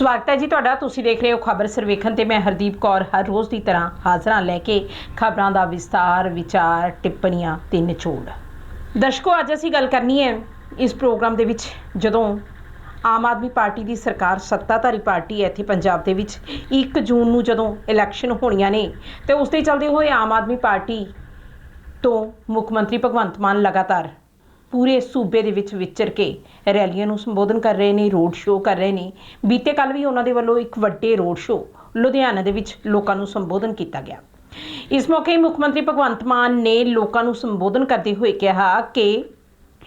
ਸਵਾਗਤ ਹੈ ਜੀ ਤੁਹਾਡਾ। ਤੁਸੀਂ ਦੇਖ ਰਹੇ ਹੋ ਖਬਰ ਸਰਵੇਖਣ ਤੇ ਮੈਂ ਹਰਦੀਪ ਕੌਰ। ਹਰ ਰੋਜ਼ ਦੀ ਤਰ੍ਹਾਂ ਹਾਜ਼ਰਾਂ ਲੈ ਕੇ ਖਬਰਾਂ ਦਾ ਵਿਸਤਾਰ, ਵਿਚਾਰ, ਟਿੱਪਣੀਆਂ ਤੇ ਨਿਚੋੜ। ਦਰਸ਼ਕੋ, ਅੱਜ ਅਸੀਂ ਗੱਲ ਕਰਨੀ ਹੈ ਇਸ ਪ੍ਰੋਗਰਾਮ ਦੇ ਵਿੱਚ, ਜਦੋਂ ਆਮ ਆਦਮੀ ਪਾਰਟੀ ਦੀ ਸਰਕਾਰ ਸੱਤਾਧਾਰੀ ਪਾਰਟੀ ਹੈ ਇੱਥੇ ਪੰਜਾਬ ਦੇ ਵਿੱਚ 1 ਜੂਨ ਨੂੰ ਜਦੋਂ ਇਲੈਕਸ਼ਨ ਹੋਣੀਆਂ ਨੇ, ਤੇ ਉਸ ਦੇ ਚੱਲਦੇ ਹੋਏ ਆਮ ਆਦਮੀ ਪਾਰਟੀ ਤੋਂ ਮੁੱਖ ਮੰਤਰੀ ਭਗਵੰਤ ਮਾਨ ਲਗਾਤਾਰ ਪੂਰੇ ਸੂਬੇ ਦੇ ਵਿੱਚ ਵਿਚਰ ਕੇ ਰੈਲੀਆਂ ਨੂੰ ਸੰਬੋਧਨ ਕਰ ਰਹੇ ਨੇ, ਰੋਡ ਸ਼ੋਅ ਕਰ ਰਹੇ ਨੇ। ਬੀਤੇ ਕੱਲ ਵੀ ਉਹਨਾਂ ਦੇ ਵੱਲੋਂ ਇੱਕ ਵੱਡੇ ਰੋਡ ਸ਼ੋਅ ਲੁਧਿਆਣਾ ਦੇ ਵਿੱਚ ਲੋਕਾਂ ਨੂੰ ਸੰਬੋਧਨ ਕੀਤਾ ਗਿਆ। ਇਸ ਮੌਕੇ ਮੁੱਖ ਮੰਤਰੀ ਭਗਵੰਤ ਮਾਨ ਨੇ ਲੋਕਾਂ ਨੂੰ ਸੰਬੋਧਨ ਕਰਦੇ ਹੋਏ ਕਿਹਾ ਕਿ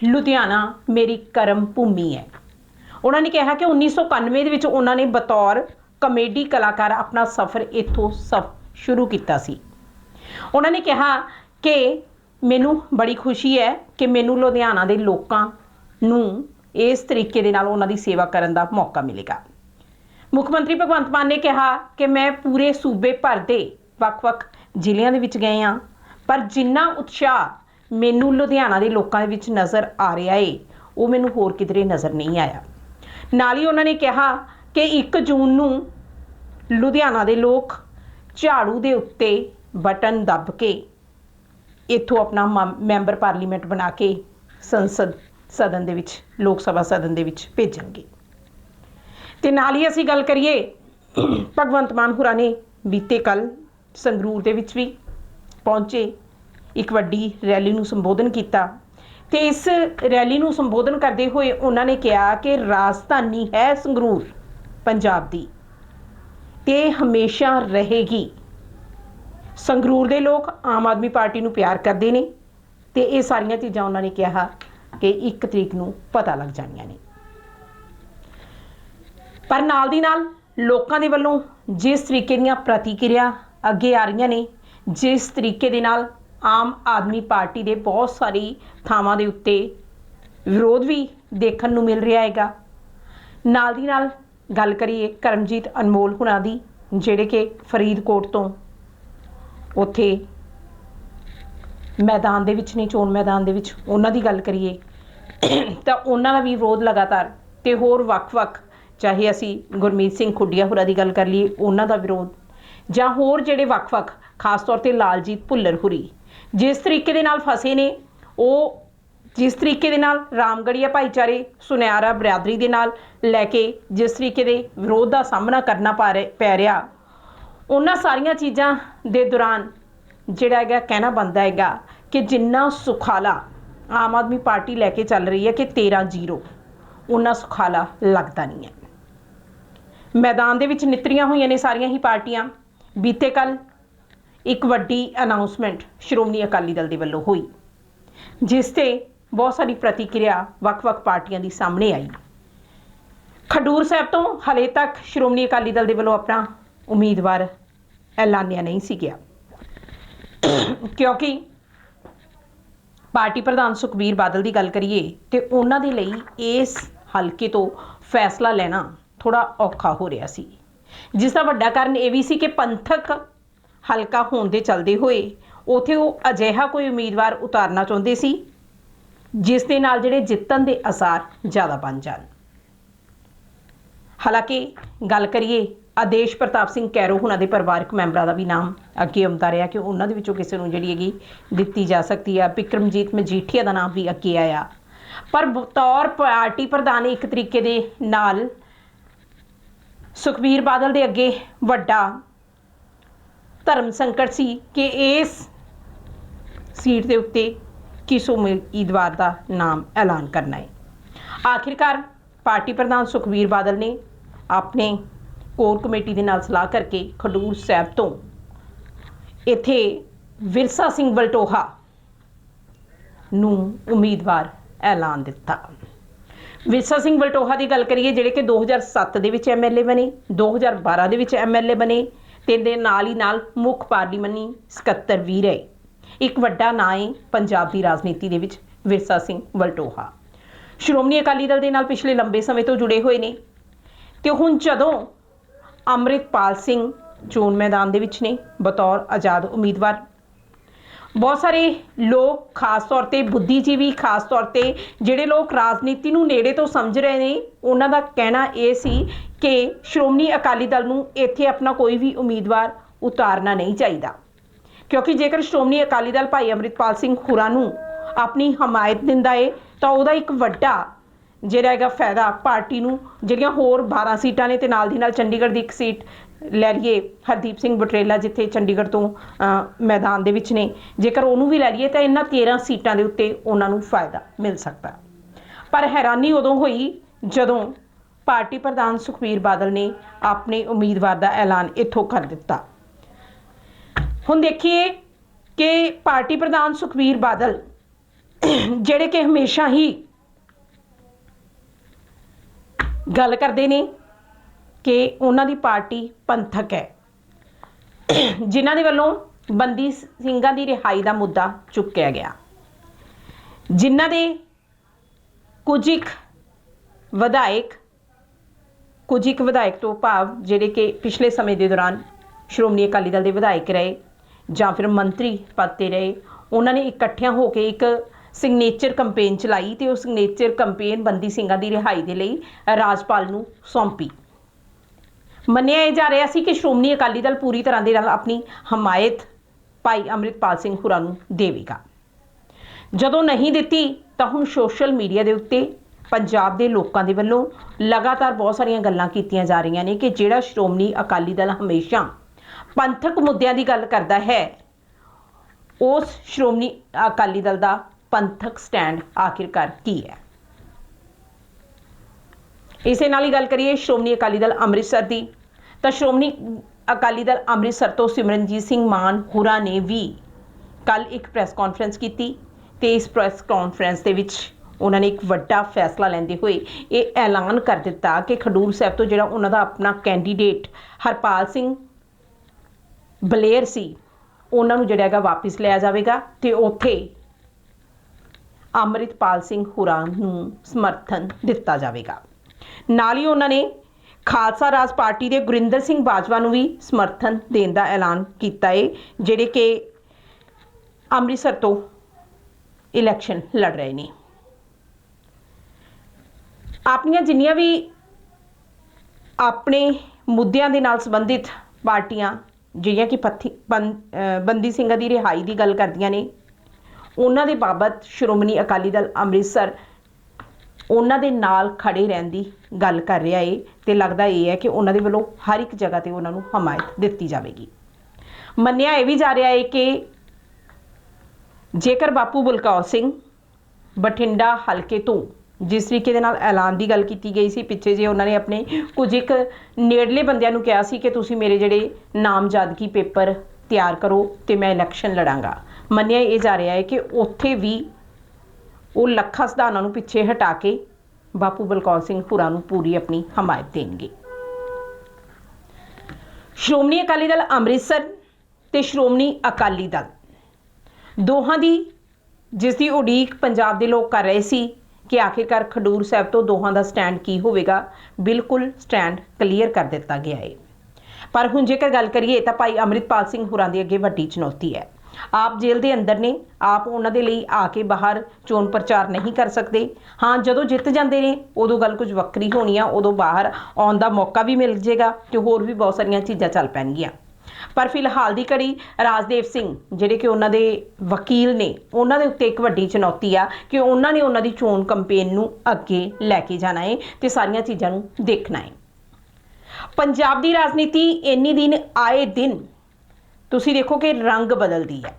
ਲੁਧਿਆਣਾ ਮੇਰੀ ਕਰਮ ਭੂਮੀ ਹੈ। ਉਹਨਾਂ ਨੇ ਕਿਹਾ ਕਿ 1991 ਦੇ ਵਿੱਚ ਉਹਨਾਂ ਨੇ ਬਤੌਰ ਕਮੇਡੀ ਕਲਾਕਾਰ ਆਪਣਾ ਸਫ਼ਰ ਇੱਥੋਂ ਸਫ ਸ਼ੁਰੂ ਕੀਤਾ ਸੀ। ਉਹਨਾਂ ਨੇ ਕਿਹਾ ਕਿ ਮੈਨੂੰ ਬੜੀ ਖੁਸ਼ੀ ਹੈ ਕਿ ਮੈਨੂੰ ਲੁਧਿਆਣਾ ਦੇ ਲੋਕਾਂ ਨੂੰ ਇਸ ਤਰੀਕੇ ਦੇ ਨਾਲ ਉਹਨਾਂ ਦੀ ਸੇਵਾ ਕਰਨ ਦਾ ਮੌਕਾ ਮਿਲੇਗਾ। ਮੁੱਖ ਮੰਤਰੀ ਭਗਵੰਤ ਮਾਨ ਨੇ ਕਿਹਾ ਕਿ ਮੈਂ ਪੂਰੇ ਸੂਬੇ ਭਰ ਦੇ ਵੱਖ-ਵੱਖ ਜ਼ਿਲ੍ਹਿਆਂ ਦੇ ਵਿੱਚ ਗਏ ਹਾਂ, ਪਰ ਜਿੰਨਾ ਉਤਸ਼ਾਹ ਮੈਨੂੰ ਲੁਧਿਆਣਾ ਦੇ ਲੋਕਾਂ ਦੇ ਵਿੱਚ ਨਜ਼ਰ ਆ ਰਿਹਾ ਏ, ਉਹ ਮੈਨੂੰ ਹੋਰ ਕਿਧਰੇ ਨਜ਼ਰ ਨਹੀਂ ਆਇਆ। ਨਾਲ ਹੀ ਉਹਨਾਂ ਨੇ ਕਿਹਾ ਕਿ 1 ਜੂਨ ਨੂੰ ਲੁਧਿਆਣਾ ਦੇ ਲੋਕ ਝਾੜੂ ਦੇ ਉੱਤੇ ਬਟਨ ਦੱਬ ਕੇ ਇੱਥੋਂ ਆਪਣਾ ਮ- ਮੈਂਬਰ ਪਾਰਲੀਮੈਂਟ ਬਣਾ ਕੇ ਸੰਸਦ ਸਦਨ ਦੇ ਵਿੱਚ, ਲੋਕ ਸਭਾ ਸਦਨ ਦੇ ਵਿੱਚ ਭੇਜਣਗੇ। ਤੇ ਨਾਲ ਹੀ ਅਸੀਂ ਗੱਲ ਕਰੀਏ, ਭਗਵੰਤ ਮਾਨ ਹੁਰਾਂ ਨੇ ਬੀਤੇ ਕੱਲ ਸੰਗਰੂਰ ਦੇ ਵਿੱਚ ਵੀ ਪਹੁੰਚੇ, ਇੱਕ ਵੱਡੀ ਰੈਲੀ ਨੂੰ ਸੰਬੋਧਨ ਕੀਤਾ। ਤੇ ਇਸ ਰੈਲੀ ਨੂੰ ਸੰਬੋਧਨ ਕਰਦੇ ਹੋਏ ਉਹਨਾਂ ਨੇ ਕਿਹਾ ਕਿ ਰਾਜਧਾਨੀ ਹੈ ਸੰਗਰੂਰ, ਪੰਜਾਬ ਦੀ। ਤੇ ਹਮੇਸ਼ਾ ਰਹੇਗੀ। ਸੰਗਰੂਰ ਦੇ ਲੋਕ ਆਮ ਆਦਮੀ ਪਾਰਟੀ ਨੂੰ ਪਿਆਰ ਕਰਦੇ ਨੇ ਤੇ ਇਹ ਸਾਰੀਆਂ ਚੀਜ਼ਾਂ ਉਹਨਾਂ ਨੇ ਕਿਹਾ ਕਿ 1 ਤਰੀਕ ਨੂੰ ਪਤਾ ਲੱਗ ਜਾਣੀਆਂ ਨੇ। ਪਰ ਨਾਲ ਦੀ ਨਾਲ ਲੋਕਾਂ ਦੇ ਵੱਲੋਂ ਜਿਸ ਤਰੀਕੇ ਦੀਆਂ ਪ੍ਰਤੀਕਿਰਿਆ ਅੱਗੇ ਆ ਰਹੀਆਂ ਨੇ, ਜਿਸ ਤਰੀਕੇ ਦੇ ਨਾਲ ਆਮ ਆਦਮੀ ਪਾਰਟੀ ਦੇ ਬਹੁਤ ਸਾਰੀ ਥਾਵਾਂ ਦੇ ਉੱਤੇ ਵਿਰੋਧ ਵੀ ਦੇਖਣ ਨੂੰ ਮਿਲ ਰਿਹਾ ਹੈਗਾ। ਨਾਲ ਦੀ ਨਾਲ ਗੱਲ ਕਰੀਏ ਕਰਮਜੀਤ ਅਨਮੋਲ ਹੁਣਾਂ ਦੀ, ਜਿਹੜੇ ਕਿ ਫਰੀਦਕੋਟ ਤੋਂ ਉੱਥੇ ਮੈਦਾਨ ਦੇ ਵਿੱਚ ਨੇ, ਚੋਣ ਮੈਦਾਨ ਦੇ ਵਿੱਚ, ਉਹਨਾਂ ਦੀ ਗੱਲ ਕਰੀਏ, ਤਾਂ ਉਹਨਾਂ ਦਾ ਵੀ ਵਿਰੋਧ ਲਗਾਤਾਰ ਤੇ ਹੋਰ ਵੱਖ-ਵੱਖ ਚਾਹੇ ਅਸੀਂ ਗੁਰਮੀਤ ਸਿੰਘ ਖੁੱਡੀਆ ਹੋਰਾਂ ਦੀ ਗੱਲ ਕਰ ਲਈਏ, ਉਹਨਾਂ ਦਾ ਵਿਰੋਧ, ਜਾਂ ਹੋਰ ਜਿਹੜੇ ਵੱਖ-ਵੱਖ ਖਾਸ ਤੌਰ ਤੇ ਲਾਲਜੀਤ ਭੁੱਲਰ ਹੁਰੀ, ਜਿਸ ਤਰੀਕੇ ਦੇ ਨਾਲ ਫਸੇ ਨੇ, ਉਹ ਜਿਸ ਤਰੀਕੇ ਦੇ ਨਾਲ ਰਾਮਗੜੀਆ ਭਾਈਚਾਰੇ, ਸੁਨਿਆਰਾ ਬਰਾਦਰੀ ਦੇ ਨਾਲ ਲੈ ਕੇ ਜਿਸ ਤਰੀਕੇ ਦੇ ਵਿਰੋਧ ਦਾ ਸਾਹਮਣਾ ਕਰਨਾ ਪਾ ਰਿਹਾ- ਪੈ ਰਿਹਾ ਉਹਨਾਂ ਸਾਰੀਆਂ ਚੀਜ਼ਾਂ ਦੇ ਦੌਰਾਨ ਜਿਹੜਾ ਹੈਗਾ ਕਹਿਣਾ ਬੰਦਾ ਹੈਗਾ ਕਿ ਜਿੰਨਾ ਸੁਖਾਲਾ ਆਮ ਆਦਮੀ ਪਾਰਟੀ ਲੈ ਕੇ ਚੱਲ ਰਹੀ ਹੈ ਕਿ 13 ਜ਼ੀਰੋ ਉਹਨਾਂ ਸੁਖਾਲਾ ਲੱਗਦਾ ਨਹੀਂ ਹੈ। ਮੈਦਾਨ ਦੇ ਵਿੱਚ ਨਿਤਰੀਆਂ ਹੋਈਆਂ ਨੇ ਸਾਰੀਆਂ ਹੀ ਪਾਰਟੀਆਂ। ਬੀਤੇ ਕੱਲ ਇੱਕ ਵੱਡੀ ਅਨਾਉਂਸਮੈਂਟ ਸ਼੍ਰੋਮਣੀ ਅਕਾਲੀ ਦਲ ਦੇ ਵੱਲੋਂ ਹੋਈ, ਜਿਸ ਤੇ ਬਹੁਤ ਸਾਰੀ ਪ੍ਰਤੀਕਿਰਿਆ ਵੱਖ-ਵੱਖ ਪਾਰਟੀਆਂ ਦੀ ਸਾਹਮਣੇ ਆਈ। ਖਡੂਰ ਸਾਹਿਬ ਤੋਂ ਹਲੇ ਤੱਕ ਸ਼੍ਰੋਮਣੀ ਅਕਾਲੀ ਦਲ ਦੇ ਵੱਲੋਂ ਆਪਣਾ ਉਮੀਦਵਾਰ ਐਲਾਨਿਆ ਨਹੀਂ ਸੀ ਗਿਆ। ਕਿਉਂਕਿ ਪਾਰਟੀ ਪ੍ਰਧਾਨ ਸੁਖਬੀਰ ਬਾਦਲ ਦੀ ਗੱਲ ਕਰੀਏ ਤੇ ਉਹਨਾਂ ਦੇ ਲਈ ਇਸ ਹਲਕੇ ਤੋਂ ਫੈਸਲਾ ਲੈਣਾ ਥੋੜਾ ਔਖਾ ਹੋ ਰਿਹਾ ਸੀ। ਜਿਸ ਦਾ ਵੱਡਾ ਕਾਰਨ ਇਹ ਵੀ ਸੀ ਕਿ ਪੰਥਕ ਹਲਕਾ ਹੋਣ ਦੇ ਚੱਲਦੇ ਹੋਏ ਉਥੇ ਉਹ ਅਜਿਹਾ ਕੋਈ ਉਮੀਦਵਾਰ ਉਤਾਰਨਾ ਚਾਹੁੰਦੇ ਸੀ, ਜਿਸ ਦੇ ਨਾਲ ਜਿਹੜੇ ਜਿੱਤਣ ਦੇ ਅਸਾਰ ਜ਼ਿਆਦਾ ਬਣ ਜਾਣ। ਹਾਲਾਂਕਿ ਗੱਲ ਕਰੀਏ ਆਦੇਸ਼ ਪ੍ਰਤਾਪ ਸਿੰਘ ਕੈਰੋ ਉਹਨਾਂ ਦੇ ਪਰਿਵਾਰਕ ਮੈਂਬਰਾਂ ਦਾ ਵੀ ਨਾਮ ਅੱਗੇ ਆਉਂਦਾ ਰਿਹਾ ਕਿ ਉਹਨਾਂ ਦੇ ਵਿੱਚੋਂ ਕਿਸੇ ਨੂੰ ਜਿਹੜੀ ਹੈਗੀ ਦਿੱਤੀ ਜਾ ਸਕਦੀ ਆ। ਬਿਕਰਮਜੀਤ ਮਜੀਠੀਆ ਦਾ ਨਾਮ ਵੀ ਅੱਗੇ ਆਇਆ। ਪਰ ਬਤੌਰ ਪਾਰਟੀ ਪ੍ਰਧਾਨ ਇੱਕ ਤਰੀਕੇ ਦੇ ਨਾਲ ਸੁਖਬੀਰ ਬਾਦਲ ਦੇ ਅੱਗੇ ਵੱਡਾ ਧਰਮ ਸੰਕਟ ਸੀ ਕਿ ਇਸ ਸੀਟ ਦੇ ਉੱਤੇ ਕਿਸ ਉਮੀਦਵਾਰ ਦਾ ਨਾਮ ਐਲਾਨ ਕਰਨਾ ਹੈ। ਆਖਿਰਕਾਰ ਪਾਰਟੀ ਪ੍ਰਧਾਨ ਸੁਖਬੀਰ ਬਾਦਲ ਨੇ ਆਪਣੇ ਕੋਰ ਕਮੇਟੀ ਦੇ ਨਾਲ ਸਲਾਹ ਕਰਕੇ ਖਡੂਰ ਸਾਹਿਬ ਤੋਂ ਇੱਥੇ ਵਿਰਸਾ ਸਿੰਘ ਵਲਟੋਹਾ ਨੂੰ ਉਮੀਦਵਾਰ ਐਲਾਨ ਦਿੱਤਾ। ਵਿਰਸਾ ਸਿੰਘ ਵਲਟੋਹਾ ਦੀ ਗੱਲ ਕਰੀਏ, ਜਿਹੜੇ ਕਿ 2007 ਦੇ ਵਿੱਚ ਐਮਐਲਏ ਬਣੇ 2012 ਦੇ ਵਿੱਚ ਐਮਐਲਏ ਬਣੇ ਤੇ ਦੇ ਨਾਲ ਹੀ ਨਾਲ ਮੁੱਖ ਪਾਰਲੀਮਨੀ ਸਕੱਤਰ ਵੀ ਰਹੇ। ਇੱਕ ਵੱਡਾ ਨਾਂ ਹੈ ਪੰਜਾਬ ਦੀ ਰਾਜਨੀਤੀ ਦੇ ਵਿੱਚ ਵਿਰਸਾ ਸਿੰਘ ਵਲਟੋਹਾ ਸ਼੍ਰੋਮਣੀ ਅਕਾਲੀ ਦਲ ਦੇ ਨਾਲ ਪਿਛਲੇ ਲੰਬੇ ਸਮੇਂ ਤੋਂ ਜੁੜੇ ਹੋਏ ਨੇ ਤੇ ਹੁਣ ਜਦੋਂ ਅੰਮ੍ਰਿਤਪਾਲ ਸਿੰਘ ਚੋਣ ਮੈਦਾਨ ਦੇ ਵਿੱਚ ਨੇ, ਬਤੌਰ ਆਜ਼ਾਦ ਉਮੀਦਵਾਰ। ਬਹੁਤ ਸਾਰੇ ਲੋਕ ਖਾਸ ਤੌਰ ਤੇ ਬੁੱਧੀਜੀਵੀ ਖਾਸ ਤੌਰ ਤੇ ਜਿਹੜੇ ਲੋਕ ਰਾਜਨੀਤੀ ਨੂੰ ਨੇੜੇ ਤੋਂ ਸਮਝ ਰਹੇ ਨੇ, ਉਹਨਾਂ ਦਾ ਕਹਿਣਾ ਇਹ ਸੀ ਕਿ ਸ਼੍ਰੋਮਣੀ ਅਕਾਲੀ ਦਲ ਨੂੰ ਇੱਥੇ ਆਪਣਾ ਕੋਈ ਵੀ ਉਮੀਦਵਾਰ ਉਤਾਰਨਾ ਨਹੀਂ ਚਾਹੀਦਾ। ਕਿਉਂਕਿ ਜੇਕਰ ਸ਼੍ਰੋਮਣੀ ਅਕਾਲੀ ਦਲ ਭਾਈ ਅੰਮ੍ਰਿਤਪਾਲ ਸਿੰਘ ਖੁਰਾ ਨੂੰ ਆਪਣੀ ਹਮਾਇਤ ਦਿੰਦਾ ਏ, ਤਾਂ ਉਹਦਾ ਇੱਕ ਵੱਡਾ ਜਿਹੜਾ ਹੈਗਾ ਫਾਇਦਾ ਪਾਰਟੀ ਨੂੰ, ਜਿਹੜੀਆਂ ਹੋਰ 12 ਸੀਟਾਂ ਨੇ ਤੇ ਨਾਲ ਦੀ ਨਾਲ ਚੰਡੀਗੜ੍ਹ ਦੀ ਇੱਕ ਸੀਟ ਲੈ ਲਈਏ, ਹਰਦੀਪ ਸਿੰਘ ਬਟਰੇਲਾ ਜਿੱਥੇ ਚੰਡੀਗੜ੍ਹ ਤੋਂ ਮੈਦਾਨ ਦੇ ਵਿੱਚ ਨੇ। ਜੇਕਰ ਉਹਨੂੰ ਵੀ ਲੈ ਲਈਏ ਤਾਂ ਇਹਨਾਂ 13 ਸੀਟਾਂ ਦੇ ਉੱਤੇ ਉਹਨਾਂ ਨੂੰ ਫਾਇਦਾ ਮਿਲ ਸਕਦਾ। ਪਰ ਹੈਰਾਨੀ ਉਦੋਂ ਹੋਈ ਜਦੋਂ ਪਾਰਟੀ ਪ੍ਰਧਾਨ ਸੁਖਬੀਰ ਬਾਦਲ ਨੇ ਆਪਣੇ ਉਮੀਦਵਾਰ ਦਾ ਐਲਾਨ ਇੱਥੋਂ ਕਰ ਦਿੱਤਾ। ਹੁਣ ਦੇਖੀਏ ਕਿ ਪਾਰਟੀ ਪ੍ਰਧਾਨ ਸੁਖਬੀਰ ਬਾਦਲ, ਜਿਹੜੇ ਕਿ ਹਮੇਸ਼ਾ ਹੀ ਗੱਲ ਕਰਦੇ ਨੇ ਕਿ ਉਹਨਾਂ ਦੀ ਪਾਰਟੀ ਪੰਥਕ ਹੈ। ਜਿਨ੍ਹਾਂ ਦੇ ਵੱਲੋਂ ਬੰਦੀ ਸਿੰਘਾਂ ਦੀ ਰਿਹਾਈ ਦਾ ਮੁੱਦਾ ਚੁੱਕਿਆ ਗਿਆ। ਜਿਨ੍ਹਾਂ ਦੇ ਕੁਝ ਇੱਕ ਵਿਧਾਇਕ, ਕੁਝ ਇੱਕ ਵਿਧਾਇਕ ਤੋਂ ਭਾਵ ਜਿਹੜੇ ਕਿ ਪਿਛਲੇ ਸਮੇਂ ਦੇ ਦੌਰਾਨ ਸ਼੍ਰੋਮਣੀ ਅਕਾਲੀ ਦਲ ਦੇ ਵਿਧਾਇਕ ਰਹੇ ਜਾਂ ਫਿਰ ਮੰਤਰੀ ਪਦ ਤੇ ਰਹੇ, ਉਹਨਾਂ ਨੇ ਇਕੱਠਿਆਂ ਹੋ ਕੇ ਇੱਕ ਸਿਗਨੇਚਰ ਕੰਪੇਨ ਚਲਾਈ ਤੇ ਉਹ ਸਿਗਨੇਚਰ ਕੰਪੇਨ ਬੰਦੀ ਸਿੰਘਾਂ ਦੀ ਰਿਹਾਈ ਦੇ ਲਈ ਰਾਜਪਾਲ ਨੂੰ ਸੌਂਪੀ। ਮੰਨਿਆ ਇਹ ਜਾ ਰਿਹਾ ਸੀ ਕਿ ਸ਼੍ਰੋਮਣੀ ਅਕਾਲੀ ਦਲ ਪੂਰੀ ਤਰ੍ਹਾਂ ਦੇ ਨਾਲ ਆਪਣੀ ਹਮਾਇਤ ਭਾਈ ਅੰਮ੍ਰਿਤਪਾਲ ਸਿੰਘ ਹੁਰਾ ਨੂੰ ਦੇਵੇਗਾ। ਜਦੋਂ ਨਹੀਂ ਦਿੱਤੀ, ਤਾਂ ਹੁਣ ਸੋਸ਼ਲ ਮੀਡੀਆ ਦੇ ਉੱਤੇ ਪੰਜਾਬ ਦੇ ਲੋਕਾਂ ਦੇ ਵੱਲੋਂ ਲਗਾਤਾਰ ਬਹੁਤ ਸਾਰੀਆਂ ਗੱਲਾਂ ਕੀਤੀਆਂ ਜਾ ਰਹੀਆਂ ਨੇ ਕਿ ਜਿਹੜਾ ਸ਼੍ਰੋਮਣੀ ਅਕਾਲੀ ਦਲ ਹਮੇਸ਼ਾ ਪੰਥਕ ਮੁੱਦਿਆਂ ਦੀ ਗੱਲ ਕਰਦਾ ਹੈ, ਉਸ ਸ਼੍ਰੋਮਣੀ ਅਕਾਲੀ ਦਲ ਦਾ ਪੰਥਕ ਸਟੈਂਡ ਆਖਿਰਕਾਰ ਕੀ ਹੈ? ਇਸੇ ਨਾਲ ਹੀ ਗੱਲ ਕਰੀਏ, ਸ਼੍ਰੋਮਣੀ ਅਕਾਲੀ ਦਲ ਅੰਮ੍ਰਿਤਸਰ ਦੀ। ਤਾਂ ਸ਼੍ਰੋਮਣੀ ਅਕਾਲੀ ਦਲ ਅੰਮ੍ਰਿਤਸਰ ਤੋਂ ਸਿਮਰਨਜੀਤ ਸਿੰਘ ਮਾਨ ਹੋਰਾਂ ਨੇ ਵੀ ਕੱਲ ਇੱਕ ਪ੍ਰੈਸ ਕਾਨਫਰੰਸ ਕੀਤੀ ਤੇ ਇਸ ਪ੍ਰੈਸ ਕਾਨਫਰੰਸ ਦੇ ਵਿੱਚ ਉਹਨਾਂ ਨੇ ਇੱਕ ਵੱਡਾ ਫੈਸਲਾ ਲੈਂਦੇ ਹੋਏ ਇਹ ਐਲਾਨ ਕਰ ਦਿੱਤਾ ਕਿ ਖਡੂਰ ਸਾਹਿਬ ਤੋਂ ਜਿਹੜਾ ਉਹਨਾਂ ਦਾ ਆਪਣਾ ਕੈਂਡੀਡੇਟ ਹਰਪਾਲ ਸਿੰਘ ਬਲੇਰ ਸੀ, ਉਹਨਾਂ ਨੂੰ ਜਿਹੜਾ ਹੈਗਾ ਵਾਪਸ ਲਿਆ ਜਾਵੇਗਾ ਤੇ ਉੱਥੇ ਅੰਮ੍ਰਿਤਪਾਲ ਸਿੰਘ ਹੁਰਾਂ ਨੂੰ ਸਮਰਥਨ ਦਿੱਤਾ ਜਾਵੇਗਾ। ਨਾਲ ਹੀ ਉਹਨਾਂ ਨੇ ਖਾਲਸਾ ਰਾਜ ਪਾਰਟੀ ਦੇ ਗੁਰਿੰਦਰ ਸਿੰਘ ਬਾਜਵਾ ਨੂੰ ਵੀ ਸਮਰਥਨ ਦੇਣ ਦਾ ਐਲਾਨ ਕੀਤਾ ਹੈ ਜਿਹੜੇ ਕਿ ਅੰਮ੍ਰਿਤਸਰ ਤੋਂ ਇਲੈਕਸ਼ਨ ਲੜ ਰਹੇ ਨੇ। ਆਪਣੀਆਂ ਜਿੰਨੀਆਂ ਵੀ ਆਪਣੇ ਮੁੱਦਿਆਂ ਦੇ ਨਾਲ ਸੰਬੰਧਿਤ ਪਾਰਟੀਆਂ, ਜਿਹੜੀਆਂ ਕਿ ਪੱਥੀ ਬੰ- ਬੰਦੀ ਸਿੰਘਾਂ ਦੀ ਰਿਹਾਈ ਦੀ ਗੱਲ ਕਰਦੀਆਂ ਨੇ ਉਹਨਾਂ ਦੇ ਬਾਬਤ ਸ਼੍ਰੋਮਣੀ ਅਕਾਲੀ ਦਲ ਅੰਮ੍ਰਿਤਸਰ ਉਹਨਾਂ ਦੇ ਨਾਲ ਖੜੇ ਰਹਿਣ ਦੀ ਗੱਲ ਕਰ ਰਿਹਾ ਏ ਤੇ ਲੱਗਦਾ ਇਹ ਹੈ ਕਿ ਉਹਨਾਂ ਦੇ ਵੱਲੋਂ ਹਰ ਇੱਕ ਜਗ੍ਹਾ ਤੇ ਉਹਨਾਂ ਨੂੰ ਹਮਾਇਤ ਦਿੱਤੀ ਜਾਵੇਗੀ। ਮੰਨਿਆ ਇਹ ਵੀ ਜਾ ਰਿਹਾ ਹੈ ਕਿ ਜੇਕਰ ਬਾਪੂ ਬਲਕੌਰ ਸਿੰਘ ਬਠਿੰਡਾ ਹਲਕੇ ਤੋਂ ਜਿਸ ਤਰੀਕੇ ਦੇ ਨਾਲ ਐਲਾਨ ਦੀ ਗੱਲ ਕੀਤੀ ਗਈ ਸੀ, ਪਿੱਛੇ ਜੇ ਉਹਨਾਂ ਨੇ ਆਪਣੇ ਕੁਝ ਇੱਕ ਨੇੜਲੇ ਬੰਦਿਆਂ ਨੂੰ ਕਿਹਾ ਸੀ ਕਿ ਤੁਸੀਂ ਮੇਰੇ ਜਿਹੜੇ ਨਾਮਜ਼ਦਗੀ ਪੇਪਰ ਤਿਆਰ ਕਰੋ ਤੇ ਮੈਂ ਇਲੈਕਸ਼ਨ ਲੜਾਂਗਾ। ਮੰਨਿਆ ਇਹ ਜਾ ਰਿਹਾ ਹੈ ਕਿ ਉੱਥੇ ਵੀ ਉਹ ਲੱਖਾਂ ਸਿਧਾਨਾਂ ਨੂੰ ਪਿੱਛੇ ਹਟਾ ਕੇ ਬਾਪੂ ਬਲਕੌਰ ਸਿੰਘ ਹੁਰਾਂ ਨੂੰ ਪੂਰੀ ਆਪਣੀ ਹਮਾਇਤ ਦੇਣਗੇ। ਸ਼੍ਰੋਮਣੀ ਅਕਾਲੀ ਦਲ ਅੰਮ੍ਰਿਤਸਰ ਤੇ ਸ਼੍ਰੋਮਣੀ ਅਕਾਲੀ ਦਲ। ਦੋਹਾਂ ਦੀ ਜਿਸ ਦੀ ਉਡੀਕ ਪੰਜਾਬ ਦੇ ਲੋਕ ਕਰ ਰਹੇ ਸੀ ਕਿ ਆਖਿਰਕਾਰ ਖਡੂਰ ਸਾਹਿਬ ਤੋਂ ਦੋਹਾਂ ਦਾ ਸਟੈਂਡ ਕੀ ਹੋਵੇਗਾ, ਬਿਲਕੁਲ ਸਟੈਂਡ ਕਲੀਅਰ ਕਰ ਦਿੱਤਾ ਗਿਆ ਹੈ। ਪਰ ਹੁਣ ਜੇਕਰ ਗੱਲ ਕਰੀਏ ਤਾਂ ਭਾਈ ਅੰਮ੍ਰਿਤਪਾਲ ਸਿੰਘ ਹੁਰਾਂ ਦੀ ਅੱਗੇ ਵੱਡੀ ਚੁਣੌਤੀ ਹੈ। ਆਪ ਜੇਲ੍ਹ ਦੇ ਅੰਦਰ ਨੇ, ਆਪ ਉਹਨਾਂ ਦੇ ਲਈ ਆ ਕੇ ਬਾਹਰ ਚੋਣ ਪ੍ਰਚਾਰ ਨਹੀਂ ਕਰ ਸਕਦੇ। ਹਾਂ, ਜਦੋਂ ਜਿੱਤ ਜਾਂਦੇ ਨੇ, ਉਦੋਂ ਗੱਲ ਕੁਝ ਵੱਖਰੀ ਹੋਣੀ ਆ, ਉਦੋਂ ਬਾਹਰ ਆਉਣ ਦਾ ਮੌਕਾ ਵੀ ਮਿਲ ਜੇਗਾ ਤੇ ਹੋਰ ਵੀ ਬਹੁਤ ਸਾਰੀਆਂ ਚੀਜ਼ਾਂ ਚੱਲ ਪੈਣਗੀਆਂ। ਪਰ ਫਿਲਹਾਲ ਦੀ ਘੜੀ ਰਾਜਦੇਵ ਸਿੰਘ, ਜਿਹੜੇ ਕਿ ਉਹਨਾਂ ਦੇ ਵਕੀਲ ਨੇ, ਉਹਨਾਂ ਦੇ ਉੱਤੇ ਇੱਕ ਵੱਡੀ ਚੁਣੌਤੀ ਆ ਕਿ ਉਹਨਾਂ ਨੇ ਉਹਨਾਂ ਦੀ ਚੋਣ ਕੰਪੇਨ ਨੂੰ ਅੱਗੇ ਲੈ ਕੇ ਜਾਣਾ ਹੈ ਤੇ ਸਾਰੀਆਂ ਚੀਜ਼ਾਂ ਨੂੰ ਦੇਖਣਾ ਹੈ ਪੰਜਾਬ ਦੀ ਰਾਜਨੀਤੀ ਇੰਨੀ ਦਿਨ ਆਏ ਦਿਨ ਤੁਸੀਂ ਦੇਖੋ ਕਿ ਰੰਗ ਬਦਲਦੀ ਹੈ।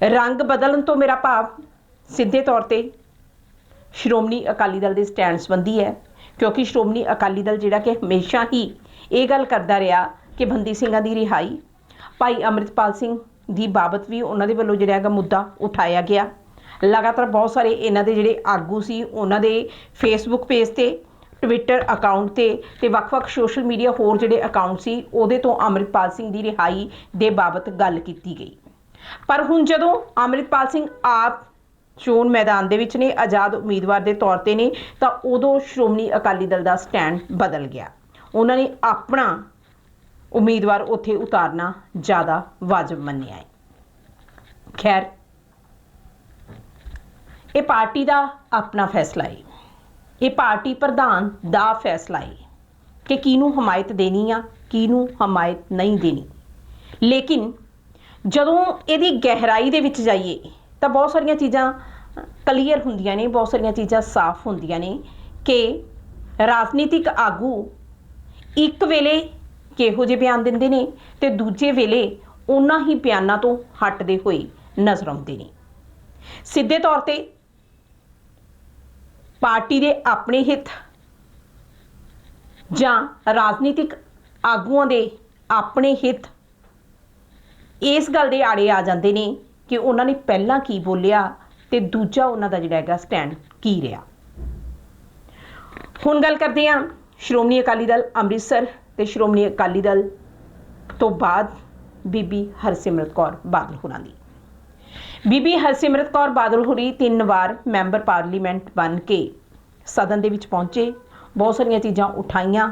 ਰੰਗ ਬਦਲਣ ਤੋਂ ਮੇਰਾ ਭਾਵ ਸਿੱਧੇ ਤੌਰ ਤੇ ਸ਼੍ਰੋਮਣੀ ਅਕਾਲੀ ਦਲ ਦੇ ਸਟੈਂਡ ਸੰਬੰਧੀ ਹੈ, ਕਿਉਂਕਿ ਸ਼੍ਰੋਮਣੀ ਅਕਾਲੀ ਦਲ ਜਿਹੜਾ ਕਿ ਹਮੇਸ਼ਾ ਹੀ ਇਹ ਗੱਲ ਕਰਦਾ ਰਿਹਾ ਕਿ ਬੰਦੀ ਸਿੰਘਾਂ ਦੀ ਰਿਹਾਈ, ਭਾਈ ਅੰਮ੍ਰਿਤਪਾਲ ਸਿੰਘ ਦੀ ਬਾਬਤ ਵੀ ਉਹਨਾਂ ਦੇ ਵੱਲੋਂ ਜਿਹੜਾ ਹੈਗਾ ਮੁੱਦਾ ਉਠਾਇਆ ਗਿਆ। ਲਗਾਤਾਰ ਬਹੁਤ ਸਾਰੇ ਇਹਨਾਂ ਦੇ ਜਿਹੜੇ ਆਗੂ ਸੀ, ਉਹਨਾਂ ਦੇ ਫੇਸਬੁੱਕ ਪੇਜ ਤੇ ਟਵਿੱਟਰ ਅਕਾਊਂਟ ਤੇ ਤੇ ਵੱਖ-ਵੱਖ ਸੋਸ਼ਲ ਮੀਡੀਆ ਹੋਰ ਜਿਹੜੇ ਅਕਾਊਂਟ ਸੀ, ਉਹਦੇ ਤੋਂ ਅੰਮ੍ਰਿਤਪਾਲ ਸਿੰਘ ਦੀ ਰਿਹਾਈ ਦੇ ਬਾਬਤ ਗੱਲ ਕੀਤੀ ਗਈ। ਪਰ ਹੁਣ ਜਦੋਂ ਅੰਮ੍ਰਿਤਪਾਲ ਸਿੰਘ ਆਪ ਚੋਣ ਮੈਦਾਨ ਦੇ ਵਿੱਚ ਨੇ, ਆਜ਼ਾਦ ਉਮੀਦਵਾਰ ਦੇ ਤੌਰ ਤੇ ਨੇ, ਤਾਂ ਉਦੋਂ ਸ਼੍ਰੋਮਣੀ ਅਕਾਲੀ ਦਲ ਦਾ ਸਟੈਂਡ ਬਦਲ ਗਿਆ। ਉਹਨਾਂ ਨੇ ਆਪਣਾ ਉਮੀਦਵਾਰ ਉੱਥੇ ਉਤਾਰਨਾ ਜ਼ਿਆਦਾ ਵਾਜਬ ਮੰਨਿਆ ਹੈ। ਖੈਰ, ਇਹ ਪਾਰਟੀ ਦਾ ਆਪਣਾ ਫੈਸਲਾ ਹੈ। ਇਹ ਪਾਰਟੀ ਪ੍ਰਧਾਨ ਦਾ ਫੈਸਲਾ ਹੈ ਕਿ ਕਿਹਨੂੰ ਹਮਾਇਤ ਦੇਣੀ ਆ, ਕਿਹਨੂੰ ਹਮਾਇਤ ਨਹੀਂ ਦੇਣੀ। ਲੇਕਿਨ ਜਦੋਂ ਇਹਦੀ ਗਹਿਰਾਈ ਦੇ ਵਿੱਚ ਜਾਈਏ, ਤਾਂ ਬਹੁਤ ਸਾਰੀਆਂ ਚੀਜ਼ਾਂ ਕਲੀਅਰ ਹੁੰਦੀਆਂ ਨੇ, ਬਹੁਤ ਸਾਰੀਆਂ ਚੀਜ਼ਾਂ ਸਾਫ਼ ਹੁੰਦੀਆਂ ਨੇ ਕਿ ਰਾਜਨੀਤਿਕ ਆਗੂ ਇੱਕ ਵੇਲੇ ਕਿਹੋ ਜਿਹੇ ਬਿਆਨ ਦਿੰਦੇ ਨੇ ਤੇ ਦੂਜੇ ਵੇਲੇ ਉਹਨਾਂ ਹੀ ਬਿਆਨਾਂ ਤੋਂ ਹਟਦੇ ਹੋਏ ਨਜ਼ਰ ਆਉਂਦੇ ਨੇ। ਸਿੱਧੇ ਤੌਰ ਤੇ ਪਾਰਟੀ ਦੇ ਆਪਣੇ ਹਿੱਤ ਜਾਂ ਰਾਜਨੀਤਿਕ ਆਗੂਆਂ ਦੇ ਆਪਣੇ ਹਿੱਤ, ਇਸ ਗੱਲ ਦੇ ਆੜੇ ਆ ਜਾਂਦੇ ਨੇ ਕਿ ਉਹਨਾਂ ਨੇ ਪਹਿਲਾਂ ਕੀ ਬੋਲਿਆ ਤੇ ਦੂਜਾ ਉਹਨਾਂ ਦਾ ਜਿਹੜਾ ਹੈਗਾ ਸਟੈਂਡ ਕੀ ਰਿਹਾ। ਹੁਣ ਗੱਲ ਕਰਦੇ ਹਾਂ ਸ਼੍ਰੋਮਣੀ ਅਕਾਲੀ ਦਲ ਅੰਮ੍ਰਿਤਸਰ ਤੇ ਸ਼੍ਰੋਮਣੀ ਅਕਾਲੀ ਦਲ ਤੋਂ ਬਾਅਦ ਬੀਬੀ ਹਰਸਿਮਰਤ ਕੌਰ ਬਾਦਲ ਹੋਰਾਂ ਦੀ। ਬੀਬੀ ਹਰਸਿਮਰਤ ਕੌਰ ਬਾਦਲ ਹੋਰੀ ਤਿੰਨ ਵਾਰ ਮੈਂਬਰ ਪਾਰਲੀਮੈਂਟ ਬਣ ਕੇ ਸਦਨ ਦੇ ਵਿੱਚ ਪਹੁੰਚੇ। ਬਹੁਤ ਸਾਰੀਆਂ ਚੀਜ਼ਾਂ ਉਠਾਈਆਂ।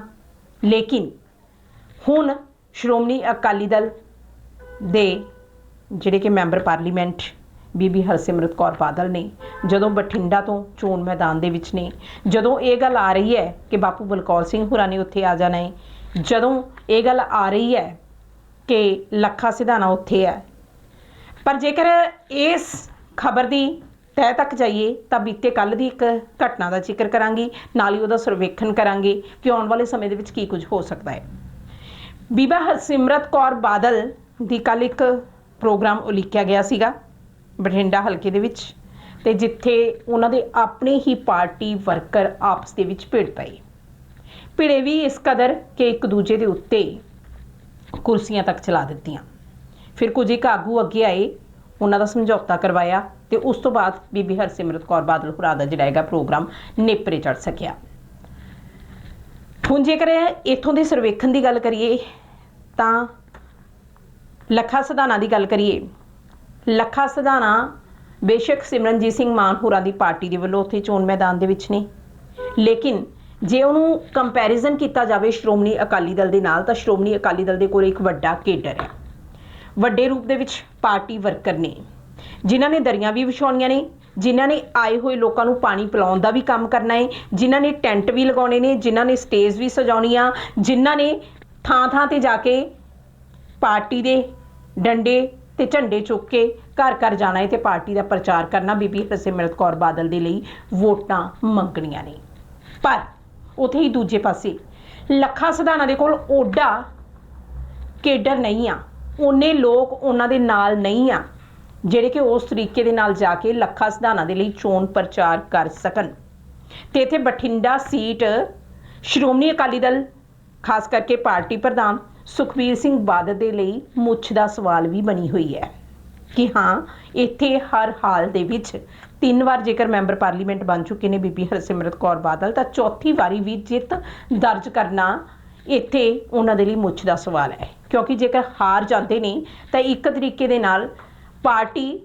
ਲੇਕਿਨ ਹੁਣ ਸ਼੍ਰੋਮਣੀ ਅਕਾਲੀ ਦਲ ਦੇ ਜਿਹੜੇ ਕਿ ਮੈਂਬਰ ਪਾਰਲੀਮੈਂਟ ਬੀਬੀ ਹਰਸਿਮਰਤ ਕੌਰ ਬਾਦਲ ਨੇ, ਜਦੋਂ ਬਠਿੰਡਾ ਤੋਂ ਚੋਣ ਮੈਦਾਨ ਦੇ ਵਿੱਚ ਨੇ, ਜਦੋਂ ਇਹ ਗੱਲ ਆ ਰਹੀ ਹੈ ਕਿ ਬਾਪੂ ਬਲਕੌਰ ਸਿੰਘ ਹੋਰਾਂ ਨੇ ਉੱਥੇ ਆ ਜਾਣਾ ਹੈ, ਜਦੋਂ ਇਹ ਗੱਲ ਆ ਰਹੀ ਹੈ ਕਿ ਲੱਖਾ ਸਿਧਾਣਾ ਉੱਥੇ ਹੈ ਪਰ ਜੇਕਰ ਇਸ ਖਬਰ ਦੀ ਤਹਿ ਤੱਕ ਜਾਈਏ, ਤਾਂ ਬੀਤੇ ਕੱਲ ਦੀ ਇੱਕ ਘਟਨਾ ਦਾ ਜ਼ਿਕਰ ਕਰਾਂਗੀ, ਨਾਲ ਹੀ ਉਹਦਾ ਸਰਵੇਖਣ ਕਰਾਂਗੇ ਕਿ ਆਉਣ ਵਾਲੇ ਸਮੇਂ ਦੇ ਵਿੱਚ ਕੀ ਕੁਝ ਹੋ ਸਕਦਾ ਹੈ। ਬੀਬਾ ਹਰਸਿਮਰਤ ਕੌਰ ਬਾਦਲ ਦੀ ਕੱਲ ਇੱਕ ਪ੍ਰੋਗਰਾਮ ਉਲੀਕਿਆ ਗਿਆ ਸੀਗਾ, ਬਠਿੰਡਾ ਹਲਕੇ ਦੇ ਵਿੱਚ, ਤੇ ਜਿੱਥੇ ਉਹਨਾਂ ਦੇ ਆਪਣੇ ਹੀ ਪਾਰਟੀ ਵਰਕਰ ਆਪਸ ਦੇ ਵਿੱਚ ਭਿੜ ਪਏ ਭਿੜੇ ਵੀ ਇਸ ਕਦਰ ਕਿ ਇੱਕ ਦੂਜੇ ਦੇ ਉੱਤੇ ਕੁਰਸੀਆਂ ਤੱਕ ਚਲਾ ਦਿੱਤੀਆਂ। ਫਿਰ ਕੁਝ ਇੱਕ ਆਗੂ ਅੱਗੇ ਆਏ, ਉਹਨਾਂ ਦਾ ਸਮਝੌਤਾ ਕਰਵਾਇਆ ਤੇ ਉਸ ਤੋਂ ਬਾਅਦ ਬੀਬੀ ਹਰਸਿਮਰਤ ਕੌਰ ਬਾਦਲ ਹੁਰਾਂ ਦਾ ਜਿਹੜਾ ਹੈਗਾ ਪ੍ਰੋਗਰਾਮ ਨੇਪਰੇ ਚੜ ਸਕਿਆ। ਹੁਣ ਜੇਕਰ ਇਥੋਂ ਦੇ ਸਰਵੇਖਣ ਦੀ ਗੱਲ ਕਰੀਏ, ਤਾਂ ਲੱਖਾ ਸਧਾਨਾ ਦੀ ਗੱਲ ਕਰੀਏ, ਲੱਖਾ ਸਧਾਨਾ ਬੇਸ਼ੱਕ ਸਿਮਰਨਜੀਤ ਸਿੰਘ ਮਾਨ ਹੋਰਾਂ ਦੀ ਪਾਰਟੀ ਦੇ ਵੱਲੋਂ ਉੱਥੇ ਚੋਣ ਮੈਦਾਨ ਦੇ ਵਿੱਚ ਨੇ। ਲੇਕਿਨ ਜੇ ਉਹਨੂੰ ਕੰਪੈਰੀਜ਼ਨ ਕੀਤਾ ਜਾਵੇ ਸ਼੍ਰੋਮਣੀ ਅਕਾਲੀ ਦਲ ਦੇ ਨਾਲ, ਤਾਂ ਸ਼੍ਰੋਮਣੀ ਅਕਾਲੀ ਦਲ ਦੇ ਕੋਲ ਇੱਕ ਵੱਡਾ ਕੇਡਰ ਹੈ। ਵੱਡੇ ਰੂਪ ਦੇ ਵਿੱਚ ਪਾਰਟੀ ਵਰਕਰ ਨੇ। ਜਿਨ੍ਹਾਂ ਨੇ ਦਰੀਆਂ ਵੀ ਵਿਛਾਉਣੀਆਂ ਨੇ, ਜਿਨ੍ਹਾਂ ਨੇ ਆਏ ਹੋਏ ਲੋਕਾਂ ਨੂੰ ਪਾਣੀ ਪਿਲਾਉਣ ਦਾ ਵੀ ਕੰਮ ਕਰਨਾ ਹੈ, ਜਿਨ੍ਹਾਂ ਨੇ ਟੈਂਟ ਵੀ ਲਗਾਉਣੇ ਨੇ, ਜਿਨ੍ਹਾਂ ਨੇ ਸਟੇਜ ਵੀ ਸਜਾਉਣੀ ਆ ਜਿਨ੍ਹਾਂ ਨੇ ਥਾਂ ਥਾਂ ਤੇ ਜਾ ਕੇ ਪਾਰਟੀ ਦੇ ਡੰਡੇ ਤੇ ਝੰਡੇ ਚੁੱਕ ਕੇ ਘਰ ਘਰ ਜਾਣਾ ਹੈ ਤੇ ਪਾਰਟੀ ਦਾ ਪ੍ਰਚਾਰ ਕਰਨਾ, ਬੀਬੀ ਹਰਸਿਮਰਤ ਕੌਰ ਬਾਦਲ ਦੇ ਲਈ ਵੋਟਾਂ ਮੰਗਣੀਆਂ ਨੇ। ਪਰ ਉਥੇ ਹੀ ਦੂਜੇ ਪਾਸੇ ਲੱਖਾ ਸਧਾਣਾ ਦੇ ਕੋਲ ਓਡਾ ਕੇਡਰ ਨਹੀਂ ਆ। ਉਹਨੇ ਲੋਕ ਉਹਨਾਂ ਦੇ ਨਾਲ ਨਹੀਂ ਆ, ਜਿਹੜੇ ਕਿ ਉਸ ਤਰੀਕੇ ਦੇ ਨਾਲ ਜਾ ਕੇ ਲੱਖਾਂ ਸਧਾਣਾ ਦੇ ਲਈ ਚੋਣ ਪ੍ਰਚਾਰ ਕਰ ਸਕਣ। ਤੇ ਇੱਥੇ ਬਠਿੰਡਾ ਸੀਟ ਸ਼੍ਰੋਮਣੀ ਅਕਾਲੀ ਦਲ, ਖਾਸ ਕਰਕੇ ਪਾਰਟੀ ਪ੍ਰਧਾਨ ਸੁਖਬੀਰ ਸਿੰਘ ਬਾਦਲ ਦੇ ਲਈ ਮੁੱਛ ਦਾ ਸਵਾਲ ਵੀ ਬਣੀ ਹੋਈ ਹੈ ਕਿ ਹਾਂ, ਇੱਥੇ ਹਰ ਹਾਲ ਦੇ ਵਿੱਚ ਤਿੰਨ ਵਾਰ ਜੇਕਰ ਮੈਂਬਰ ਪਾਰਲੀਮੈਂਟ ਬਣ ਚੁੱਕੇ ਨੇ ਬੀਬੀ ਹਰਸਿਮਰਤ ਕੌਰ ਬਾਦਲ, ਤਾਂ ਚੌਥੀ ਵਾਰੀ ਵੀ ਜਿੱਤ ਦਰਜ ਕਰਨਾ ਇੱਥੇ ਉਹਨਾਂ ਦੇ ਲਈ ਮੁੱਛ ਦਾ ਸਵਾਲ ਹੈ। ਕਿਉਂਕਿ ਜੇਕਰ ਹਾਰ ਜਾਂਦੇ ਨੇ, ਤਾਂ ਇੱਕ ਤਰੀਕੇ ਦੇ ਨਾਲ ਪਾਰਟੀ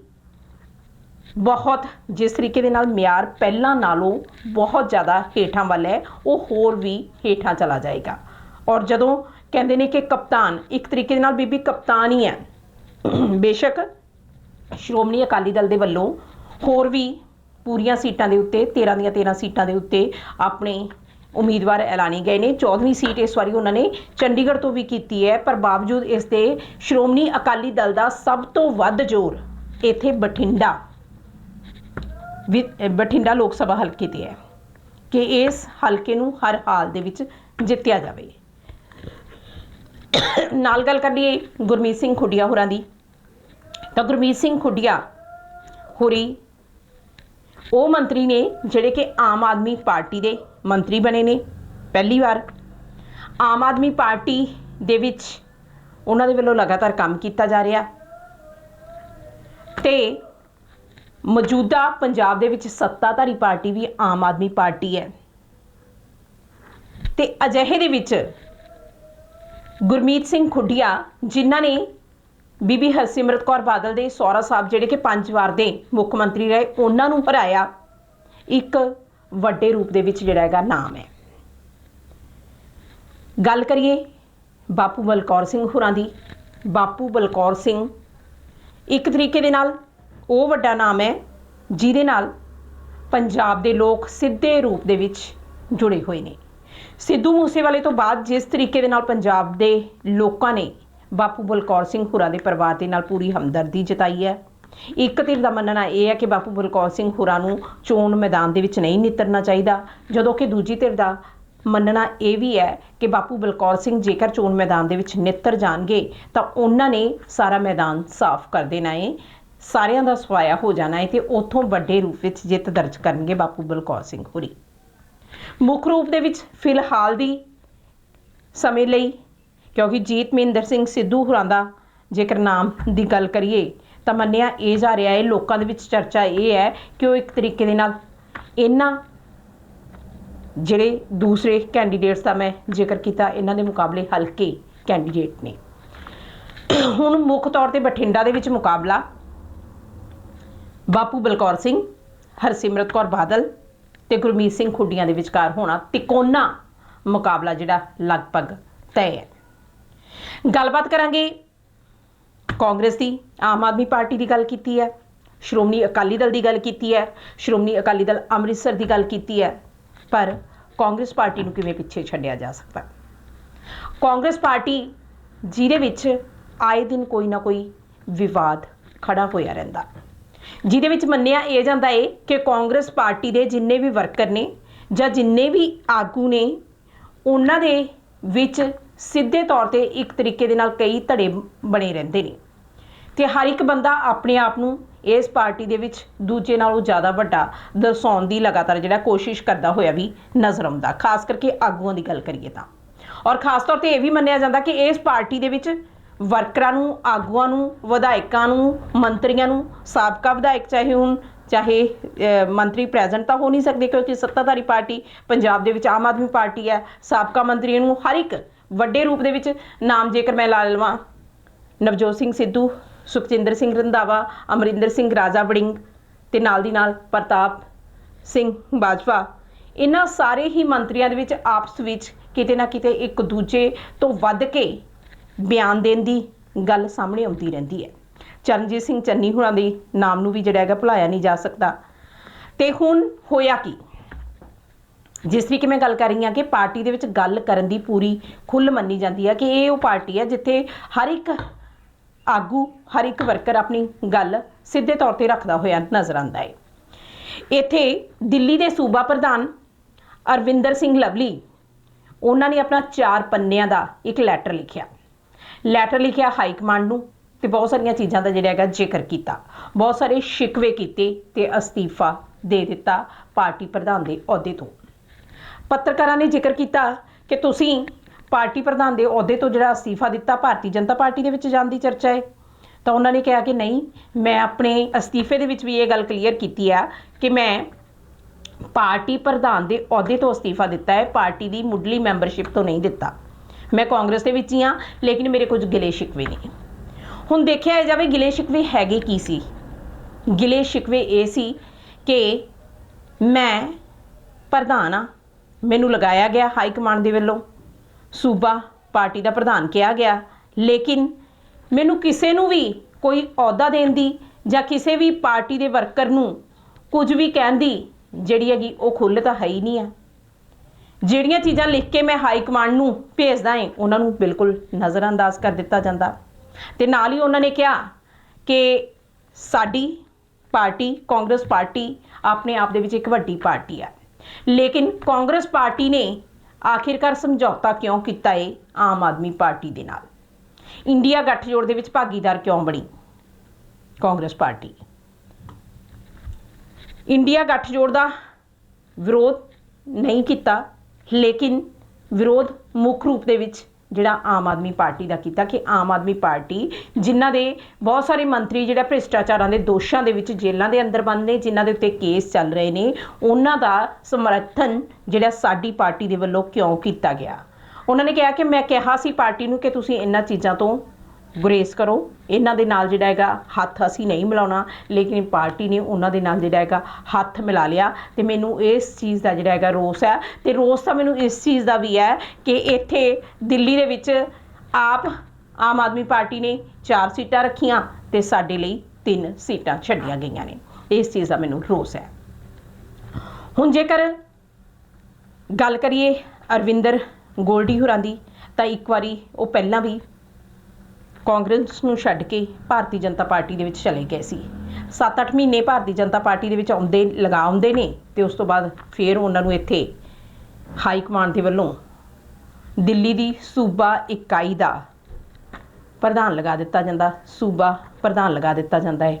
ਬਹੁਤ, ਜਿਸ ਤਰੀਕੇ ਦੇ ਨਾਲ ਮਿਆਰ ਪਹਿਲਾਂ ਨਾਲੋਂ ਬਹੁਤ ਜ਼ਿਆਦਾ ਹੇਠਾਂ ਵੱਲ ਹੈ, ਉਹ ਹੋਰ ਵੀ ਹੇਠਾਂ ਚਲਾ ਜਾਏਗਾ। ਔਰ ਜਦੋਂ ਕਹਿੰਦੇ ਨੇ ਕਿ ਕਪਤਾਨ, ਇੱਕ ਤਰੀਕੇ ਦੇ ਨਾਲ ਬੀਬੀ ਕਪਤਾਨ ਹੀ ਹੈ। ਬੇਸ਼ੱਕ ਸ਼੍ਰੋਮਣੀ ਅਕਾਲੀ ਦਲ ਦੇ ਵੱਲੋਂ ਹੋਰ ਵੀ ਪੂਰੀਆਂ ਸੀਟਾਂ ਦੇ ਉੱਤੇ 13 ਦੀਆਂ 13 ਸੀਟਾਂ ਦੇ ਉੱਤੇ ਆਪਣੇ ਉਮੀਦਵਾਰ ਐਲਾਨੇ ਗਏ ਨੇ। 14ਵੀਂ ਸੀਟ ਇਸ ਵਾਰੀ ਉਹਨਾਂ ਨੇ ਚੰਡੀਗੜ੍ਹ ਤੋਂ ਵੀ ਕੀਤੀ ਹੈ। ਪਰ ਬਾਵਜੂਦ ਇਸ ਦੇ ਸ਼੍ਰੋਮਣੀ ਅਕਾਲੀ ਦਲ ਦਾ ਸਭ ਤੋਂ ਵੱਧ ਜ਼ੋਰ ਇੱਥੇ ਬਠਿੰਡਾ ਵਿ- ਬਠਿੰਡਾ ਲੋਕ ਸਭਾ ਹਲਕੇ ਤੇ ਹੈ ਕਿ ਇਸ ਹਲਕੇ ਨੂੰ ਹਰ ਹਾਲ ਦੇ ਵਿੱਚ ਜਿੱਤਿਆ ਜਾਵੇ। ਨਾਲ ਗੱਲ ਕਰ ਲਈਏ ਗੁਰਮੀਤ ਸਿੰਘ ਖੁੱਡੀਆ ਹੋਰਾਂ ਦੀ। ਤਾਂ ਗੁਰਮੀਤ ਸਿੰਘ ਖੁੱਡੀਆ ਹੋਰੀ, ਉਹ ਮੰਤਰੀ ਨੇ ਜਿਹੜੇ ਕਿ ਆਮ ਆਦਮੀ ਪਾਰਟੀ ਦੇ ਮੰਤਰੀ ਬਣੇ ਨੇ, ਪਹਿਲੀ ਵਾਰ। ਆਮ ਆਦਮੀ ਪਾਰਟੀ ਦੇ ਵਿੱਚ ਉਹਨਾਂ ਦੇ ਵੱਲੋਂ ਲਗਾਤਾਰ ਕੰਮ ਕੀਤਾ ਜਾ ਰਿਹਾ। ਤੇ ਮੌਜੂਦਾ ਪੰਜਾਬ ਦੇ ਵਿੱਚ ਸੱਤਾਧਾਰੀ ਪਾਰਟੀ ਵੀ ਆਮ ਆਦਮੀ ਪਾਰਟੀ ਹੈ। ਤੇ ਅਜਿਹੇ ਦੇ ਵਿੱਚ ਗੁਰਮੀਤ ਸਿੰਘ ਖੁੱਡੀਆ, ਜਿਨ੍ਹਾਂ ਨੇ ਬੀਬੀ ਹਰਸਿਮਰਤ ਕੌਰ ਬਾਦਲ ਦੇ ਸੌਰਾ ਸਾਹਿਬ, ਜਿਹੜੇ ਕਿ ਪੰਜ ਵਾਰ ਦੇ ਮੁੱਖ ਮੰਤਰੀ ਰਹੇ, ਉਹਨਾਂ ਨੂੰ ਹਰਾਇਆ। ਇੱਕ ਵੱਡੇ ਰੂਪ ਦੇ ਵਿੱਚ ਜਿਹੜਾ ਹੈਗਾ ਨਾਮ ਹੈ। ਗੱਲ ਕਰੀਏ ਬਾਪੂ ਬਲਕੌਰ ਸਿੰਘ ਹੁਰਾਂ ਦੀ। ਬਾਪੂ ਬਲਕੌਰ ਸਿੰਘ ਇੱਕ ਤਰੀਕੇ ਦੇ ਨਾਲ ਉਹ ਵੱਡਾ ਨਾਮ ਹੈ, ਜਿਹਦੇ ਨਾਲ ਪੰਜਾਬ ਦੇ ਲੋਕ ਸਿੱਧੇ ਰੂਪ ਦੇ ਵਿੱਚ ਜੁੜੇ ਹੋਏ ਨੇ। ਸਿੱਧੂ ਮੂਸੇਵਾਲੇ ਤੋਂ ਬਾਅਦ ਜਿਸ ਤਰੀਕੇ ਦੇ ਨਾਲ ਪੰਜਾਬ ਦੇ ਲੋਕਾਂ ਨੇ ਬਾਪੂ ਬਲਕੌਰ ਸਿੰਘ ਹੁਰਾਂ ਦੇ ਪਰਿਵਾਰ ਦੇ ਨਾਲ ਪੂਰੀ ਹਮਦਰਦੀ ਜਤਾਈ ਹੈ ਇੱਕ ਧਿਰ ਦਾ ਮੰਨਣਾ ਇਹ ਹੈ ਕਿ ਬਾਪੂ ਬਲਕੌਰ ਸਿੰਘ ਹੁਰਾਂ ਨੂੰ ਚੋਣ ਮੈਦਾਨ ਦੇ ਵਿੱਚ ਨਹੀਂ ਨਿਤਰਨਾ ਚਾਹੀਦਾ। ਜਦੋਂ ਕਿ ਦੂਜੀ ਧਿਰ ਦਾ ਮੰਨਣਾ ਇਹ ਵੀ ਹੈ ਕਿ ਬਾਪੂ ਬਲਕੌਰ ਸਿੰਘ ਜੇਕਰ ਚੋਣ ਮੈਦਾਨ ਦੇ ਵਿੱਚ ਨਿੱਤਰ ਜਾਣਗੇ, ਤਾਂ ਉਹਨਾਂ ਨੇ ਸਾਰਾ ਮੈਦਾਨ ਸਾਫ਼ ਕਰ ਦੇਣਾ ਹੈ ਸਾਰਿਆਂ ਦਾ ਸਵਾਇਆ ਹੋ ਜਾਣਾ ਹੈ ਤੇ ਉੱਥੋਂ ਵੱਡੇ ਰੂਪ ਵਿੱਚ ਜਿੱਤ ਦਰਜ ਕਰਨਗੇ ਬਾਪੂ ਬਲਕੌਰ ਸਿੰਘ ਹੁਰੀ। ਮੁੱਖ ਰੂਪ ਦੇ ਵਿੱਚ ਫਿਲਹਾਲ ਦੀ ਸਮੇਂ ਲਈ, ਕਿਉਂਕਿ ਜੀਤ ਮਹਿੰਦਰ ਸਿੰਘ ਸਿੱਧੂ ਹੁਰਾਂ ਦਾ ਜੇਕਰ ਨਾਮ ਦੀ ਗੱਲ ਕਰੀਏ ਤਾਂ ਮੰਨਿਆ ਇਹ ਜਾ ਰਿਹਾ ਹੈ, ਲੋਕਾਂ ਦੇ ਵਿੱਚ ਚਰਚਾ ਇਹ ਹੈ ਕਿ ਉਹ ਇੱਕ ਤਰੀਕੇ ਦੇ ਨਾਲ ਇਹਨਾਂ ਜਿਹੜੇ ਦੂਸਰੇ ਕੈਂਡੀਡੇਟਸ ਦਾ ਮੈਂ ਜ਼ਿਕਰ ਕੀਤਾ, ਇਹਨਾਂ ਦੇ ਮੁਕਾਬਲੇ ਹਲਕੇ ਕੈਂਡੀਡੇਟ ਨੇ। ਹੁਣ ਮੁੱਖ ਤੌਰ ਤੇ ਬਠਿੰਡਾ ਦੇ ਵਿੱਚ ਮੁਕਾਬਲਾ ਬਾਪੂ ਬਲਕੌਰ ਸਿੰਘ, ਹਰਸਿਮਰਤ ਕੌਰ ਬਾਦਲ ਤੇ ਗੁਰਮੀਤ ਸਿੰਘ ਖੁੱਡੀਆਂ ਦੇ ਵਿਚਕਾਰ ਹੋਣਾ ਤਿਕੋਨਾ ਮੁਕਾਬਲਾ ਜਿਹੜਾ ਲਗਭਗ ਤੈਅ ਹੈ। ਗੱਲਬਾਤ ਕਰਾਂਗੇ ਕਾਂਗਰਸ ਦੀ ਆਮ ਆਦਮੀ ਪਾਰਟੀ ਦੀ ਗੱਲ ਕੀਤੀ ਹੈ, ਸ਼੍ਰੋਮਣੀ ਅਕਾਲੀ ਦਲ ਦੀ ਗੱਲ ਕੀਤੀ ਹੈ, ਸ਼੍ਰੋਮਣੀ ਅਕਾਲੀ ਦਲ ਅੰਮ੍ਰਿਤਸਰ ਦੀ ਗੱਲ ਕੀਤੀ ਹੈ, ਪਰ ਕਾਂਗਰਸ ਪਾਰਟੀ ਨੂੰ ਕਿਵੇਂ ਪਿੱਛੇ ਛੱਡਿਆ ਜਾ ਸਕਦਾ? ਕਾਂਗਰਸ ਪਾਰਟੀ ਜਿਹਦੇ ਵਿੱਚ ਆਏ ਦਿਨ ਕੋਈ ਨਾ ਕੋਈ ਵਿਵਾਦ ਖੜਾ ਹੋਇਆ ਰਹਿੰਦਾ। ਜਿਹਦੇ ਵਿੱਚ ਮੰਨਿਆ ਇਹ ਜਾਂਦਾ ਏ ਕਿ ਕਾਂਗਰਸ ਪਾਰਟੀ ਦੇ ਜਿੰਨੇ ਵੀ ਵਰਕਰ ਨੇ ਜਾਂ ਜਿੰਨੇ ਵੀ ਆਗੂ ਨੇ, ਉਹਨਾਂ ਦੇ ਵਿੱਚ ਸਿੱਧੇ ਤੌਰ ਤੇ ਇੱਕ ਤਰੀਕੇ ਦੇ ਨਾਲ ਕਈ ਧੜੇ ਬਣੇ ਰਹਿੰਦੇ ਨੇ। ਤੇ ਹਰ ਇੱਕ ਬੰਦਾ ਆਪਣੇ ਆਪ ਨੂੰ ਇਸ ਪਾਰਟੀ ਦੇ ਵਿੱਚ ਦੂਜੇ ਨਾਲੋਂ ਜ਼ਿਆਦਾ ਵੱਡਾ ਦਰਸਾਉਣ ਦੀ ਲਗਾਤਾਰ ਜਿਹੜਾ ਕੋਸ਼ਿਸ਼ ਕਰਦਾ ਹੋਇਆ ਵੀ ਨਜ਼ਰ ਆਉਂਦਾ। ਖਾਸ ਕਰਕੇ ਆਗੂਆਂ ਦੀ ਗੱਲ ਕਰੀਏ ਤਾਂ। ਔਰ ਖਾਸ ਤੌਰ ਤੇ ਇਹ ਵੀ ਮੰਨਿਆ ਜਾਂਦਾ ਕਿ ਇਸ ਪਾਰਟੀ ਦੇ ਵਿੱਚ ਵਰਕਰਾਂ ਨੂੰ, ਆਗੂਆਂ ਨੂੰ, ਵਿਧਾਇਕਾਂ ਨੂੰ, ਮੰਤਰੀਆਂ ਨੂੰ, ਸਾਬਕਾ ਵਿਧਾਇਕ ਚਾਹੇ ਹੁਣ ਚਾਹੇ ਮੰਤਰੀ ਪ੍ਰੈਜ਼ੈਂਟ ਤਾਂ ਹੋ ਨਹੀਂ ਸਕਦੇ ਕਿਉਂਕਿ ਸੱਤਾਧਾਰੀ ਪਾਰਟੀ ਪੰਜਾਬ ਦੇ ਵਿੱਚ ਆਮ ਆਦਮੀ ਪਾਰਟੀ ਹੈ। ਸਾਬਕਾ ਮੰਤਰੀਆਂ ਨੂੰ ਹਰ ਇੱਕ ਵੱਡੇ ਰੂਪ ਦੇ ਵਿੱਚ ਨਾਮ ਜੇਕਰ ਮੈਂ ਲਾ ਲਵਾਂ, ਨਵਜੋਤ ਸਿੰਘ ਸਿੱਧੂ ਸੁਖਜਿੰਦਰ ਸਿੰਘ ਰੰਧਾਵਾ, ਅਮਰਿੰਦਰ ਸਿੰਘ ਰਾਜਾ ਵੜਿੰਗ ਤੇ ਨਾਲ ਦੀ ਨਾਲ ਪ੍ਰਤਾਪ ਸਿੰਘ ਬਾਜਵਾ। ਇਹਨਾਂ ਸਾਰੇ ਹੀ ਮੰਤਰੀਆਂ ਦੇ ਵਿੱਚ ਆਪਸ ਵਿੱਚ ਕਿਤੇ ਨਾ ਕਿਤੇ ਇੱਕ ਦੂਜੇ ਤੋਂ ਵੱਧ ਕੇ ਬਿਆਨ ਦੇਣ ਦੀ ਗੱਲ ਸਾਹਮਣੇ ਆਉਂਦੀ ਰਹਿੰਦੀ ਹੈ। ਚਰਨਜੀਤ ਸਿੰਘ ਚੰਨੀ ਹੁਣਾਂ ਦੇ ਨਾਮ ਨੂੰ ਵੀ ਜਿਹੜਾ ਹੈਗਾ ਭੁਲਾਇਆ ਨਹੀਂ ਜਾ ਸਕਦਾ। ਤੇ ਹੁਣ ਹੋਇਆ ਕੀ? ਜਿਸ ਤਰੀਕੇ ਮੈਂ ਗੱਲ ਕਰ ਰਹੀ ਹਾਂ ਕਿ ਪਾਰਟੀ ਦੇ ਵਿੱਚ ਗੱਲ ਕਰਨ ਦੀ ਪੂਰੀ ਖੁੱਲ੍ਹ ਮੰਨੀ ਜਾਂਦੀ ਹੈ ਕਿ ਇਹ ਉਹ ਪਾਰਟੀ ਹੈ ਜਿੱਥੇ ਹਰ ਇੱਕ ਆਗੂ ਹਰ ਇੱਕ ਵਰਕਰ ਆਪਣੀ ਗੱਲ ਸਿੱਧੇ ਤੌਰ ਤੇ ਰੱਖਦਾ ਹੋਇਆ ਨਜ਼ਰ ਆਉਂਦਾ ਹੈ। ਇੱਥੇ ਦਿੱਲੀ ਦੇ ਸੂਬਾ ਪ੍ਰਧਾਨ ਅਰਵਿੰਦਰ ਸਿੰਘ ਲਵਲੀ, ਉਹਨਾਂ ਨੇ ਆਪਣਾ ਚਾਰ ਪੰਨਿਆਂ ਦਾ ਇੱਕ ਲੈਟਰ ਲਿਖਿਆ। ਲੈਟਰ ਲਿਖਿਆ ਹਾਈ ਕਮਾਂਡ ਨੂੰ ਤੇ ਬਹੁਤ ਸਾਰੀਆਂ ਚੀਜ਼ਾਂ ਦਾ ਜਿਹੜਾ ਹੈਗਾ ਜ਼ਿਕਰ ਕੀਤਾ। ਬਹੁਤ ਸਾਰੇ ਸ਼ਿਕਵੇ ਕੀਤੇ ਤੇ ਅਸਤੀਫਾ ਦੇ ਦਿੱਤਾ ਪਾਰਟੀ ਪ੍ਰਧਾਨ ਦੇ ਅਹੁਦੇ ਤੋਂ। ਪੱਤਰਕਾਰਾਂ ਨੇ ਜ਼ਿਕਰ ਕੀਤਾ ਕਿ ਤੁਸੀਂ ਪਾਰਟੀ ਪ੍ਰਧਾਨ ਦੇ ਅਹੁਦੇ ਤੋਂ ਜਿਹੜਾ ਅਸਤੀਫਾ ਦਿੱਤਾ, ਭਾਰਤੀ ਜਨਤਾ ਪਾਰਟੀ ਦੇ ਵਿੱਚ ਜਾਣ ਦੀ ਚਰਚਾ ਹੈ। ਤਾਂ ਉਹਨਾਂ ਨੇ ਕਿਹਾ ਕਿ ਨਹੀਂ, ਮੈਂ ਆਪਣੇ ਅਸਤੀਫੇ ਦੇ ਵਿੱਚ ਵੀ ਇਹ ਗੱਲ ਕਲੀਅਰ ਕੀਤੀ ਆ ਕਿ ਮੈਂ ਪਾਰਟੀ ਪ੍ਰਧਾਨ ਦੇ ਅਹੁਦੇ ਤੋਂ ਅਸਤੀਫਾ ਦਿੱਤਾ ਹੈ, ਪਾਰਟੀ ਦੀ ਮੁੱਢਲੀ ਮੈਂਬਰਸ਼ਿਪ ਤੋਂ ਨਹੀਂ ਦਿੱਤਾ। ਮੈਂ ਕਾਂਗਰਸ ਦੇ ਵਿੱਚ ਹੀ ਹਾਂ, ਲੇਕਿਨ ਮੇਰੇ ਕੁਝ ਗਿਲੇ ਸ਼ਿਕਵੇ ਨੇ। ਹੁਣ ਦੇਖਿਆ ਜਾਵੇ ਗਿਲੇ ਸ਼ਿਕਵੇ ਹੈਗੇ ਕੀ ਸੀ? ਗਿਲੇ ਸ਼ਿਕਵੇ ਇਹ ਸੀ ਕਿ ਮੈਂ ਪ੍ਰਧਾਨ ਆ ਮੈਨੂੰ ਲਗਾਇਆ ਗਿਆ ਹਾਈ ਕਮਾਂਡ ਦੇ ਵੱਲੋਂ। ਸੂਬਾ ਪਾਰਟੀ ਦਾ ਪ੍ਰਧਾਨ ਕਿਹਾ ਗਿਆ। ਲੇਕਿਨ ਮੈਨੂੰ ਕਿਸੇ ਨੂੰ ਵੀ ਕੋਈ ਅਹੁਦਾ ਦੇਣ ਦੀ ਜਾਂ ਕਿਸੇ ਵੀ ਪਾਰਟੀ ਦੇ ਵਰਕਰ ਨੂੰ ਕੁਝ ਵੀ ਕਹਿਣ ਦੀ ਜਿਹੜੀ ਹੈਗੀ ਉਹ ਖੁੱਲ੍ਹ ਤਾਂ ਹੈ ਹੀ ਨਹੀਂ ਹੈ ਜਿਹੜੀਆਂ ਚੀਜ਼ਾਂ ਲਿਖ ਕੇ ਮੈਂ ਹਾਈ ਕਮਾਂਡ ਨੂੰ ਭੇਜਦਾ ਏ, ਉਹਨਾਂ ਨੂੰ ਬਿਲਕੁਲ ਨਜ਼ਰਅੰਦਾਜ਼ ਕਰ ਦਿੱਤਾ ਜਾਂਦਾ। ਤੇ ਨਾਲ ਹੀ ਉਹਨਾਂ ਨੇ ਕਿਹਾ ਕਿ ਸਾਡੀ ਪਾਰਟੀ, ਕਾਂਗਰਸ ਪਾਰਟੀ ਆਪਣੇ ਆਪ ਦੇ ਵਿੱਚ ਇੱਕ ਵੱਡੀ ਪਾਰਟੀ ਹੈ ਲੇਕਿਨ ਕਾਂਗਰਸ ਪਾਰਟੀ ਨੇ ਆਖਿਰਕਾਰ ਸਮਝੌਤਾ ਕਿਉਂ ਕੀਤਾ ਏ ਆਮ ਆਦਮੀ ਪਾਰਟੀ ਦੇ ਨਾਲ? ਇੰਡੀਆ ਗੱਠਜੋੜ ਦੇ ਵਿੱਚ ਭਾਗੀਦਾਰ ਕਿਉਂ ਬਣੀ? ਕਾਂਗਰਸ ਪਾਰਟੀ। ਇੰਡੀਆ ਗੱਠਜੋੜ ਦਾ ਵਿਰੋਧ ਨਹੀਂ ਕੀਤਾ, ਲੇਕਿਨ ਵਿਰੋਧ ਮੁੱਖ ਰੂਪ ਦੇ ਵਿੱਚ ਜਿਹੜਾ ਆਮ ਆਦਮੀ ਪਾਰਟੀ ਦਾ ਕੀਤਾ ਕਿ ਆਮ ਆਦਮੀ ਪਾਰਟੀ ਜਿਨ੍ਹਾਂ ਦੇ ਬਹੁਤ ਸਾਰੇ ਮੰਤਰੀ ਜਿਹੜਾ ਭ੍ਰਿਸ਼ਟਾਚਾਰਾਂ ਦੇ ਦੋਸ਼ਾਂ ਦੇ ਵਿੱਚ ਜੇਲ੍ਹਾਂ ਦੇ ਅੰਦਰ ਬੰਦ ਨੇ, ਜਿਨ੍ਹਾਂ ਦੇ ਉੱਤੇ ਕੇਸ ਚੱਲ ਰਹੇ ਨੇ, ਉਹਨਾਂ ਦਾ ਸਮਰਥਨ ਜਿਹੜਾ ਸਾਡੀ ਪਾਰਟੀ ਦੇ ਵੱਲੋਂ ਕਿਉਂ ਕੀਤਾ ਗਿਆ? ਉਹਨਾਂ ਨੇ ਕਿਹਾ ਕਿ ਮੈਂ ਕਿਹਾ ਸੀ ਪਾਰਟੀ ਨੂੰ ਕਿ ਤੁਸੀਂ ਇਹਨਾਂ ਚੀਜ਼ਾਂ ਤੋਂ ਗੁਰੇਸ ਕਰੋ। ਇਹਨਾਂ ਦੇ ਨਾਲ ਜਿਹੜਾ ਹੈਗਾ, ਹੱਥ ਅਸੀਂ ਨਹੀਂ ਮਿਲਾਉਣਾ, ਲੇਕਿਨ ਪਾਰਟੀ ਨੇ ਉਹਨਾਂ ਦੇ ਨਾਲ ਜਿਹੜਾ ਹੈਗਾ, ਹੱਥ ਮਿਲਾ ਲਿਆ। ਤੇ ਮੈਨੂੰ ਇਸ ਚੀਜ਼ ਦਾ ਜਿਹੜਾ ਹੈਗਾ ਰੋਸ ਹੈ। ਤੇ ਰੋਸ ਤਾਂ ਮੈਨੂੰ ਇਸ ਚੀਜ਼ ਦਾ ਵੀ ਹੈ ਕਿ ਇੱਥੇ ਦਿੱਲੀ ਦੇ ਵਿੱਚ ਆਪ ਆਮ ਆਦਮੀ ਪਾਰਟੀ ਨੇ 4 ਸੀਟਾਂ ਰੱਖੀਆਂ ਤੇ ਸਾਡੇ ਲਈ 3 ਸੀਟਾਂ ਛੱਡੀਆਂ ਗਈਆਂ ਨੇ। ਇਸ ਚੀਜ਼ ਦਾ ਮੈਨੂੰ ਰੋਸ ਹੈ। ਹੁਣ ਜੇਕਰ ਗੱਲ ਕਰੀਏ ਅਰਵਿੰਦਰ ਗੋਲਡੀ ਹੋਰਾਂ ਦੀ, ਤਾਂ ਇੱਕ ਵਾਰੀ ਉਹ ਪਹਿਲਾਂ ਵੀ ਕਾਂਗਰਸ ਨੂੰ ਛੱਡ ਕੇ ਭਾਰਤੀ ਜਨਤਾ ਪਾਰਟੀ ਦੇ ਵਿੱਚ ਚਲੇ ਗਏ ਸੀ। 7-8 ਮਹੀਨੇ ਭਾਰਤੀ ਜਨਤਾ ਪਾਰਟੀ ਦੇ ਵਿੱਚ ਆਉਂਦੇ, ਲਗਾ ਆਉਂਦੇ ਨੇ ਤੇ ਉਸ ਤੋਂ ਬਾਅਦ ਫਿਰ ਉਹਨਾਂ ਨੂੰ ਇੱਥੇ ਹਾਈ ਕਮਾਂਡ ਦੇ ਵੱਲੋਂ ਦਿੱਲੀ ਦੀ ਸੂਬਾ ਇਕਾਈ ਦਾ ਪ੍ਰਧਾਨ ਲਗਾ ਦਿੱਤਾ ਜਾਂਦਾ, ਸੂਬਾ ਪ੍ਰਧਾਨ ਲਗਾ ਦਿੱਤਾ ਜਾਂਦਾ ਹੈ।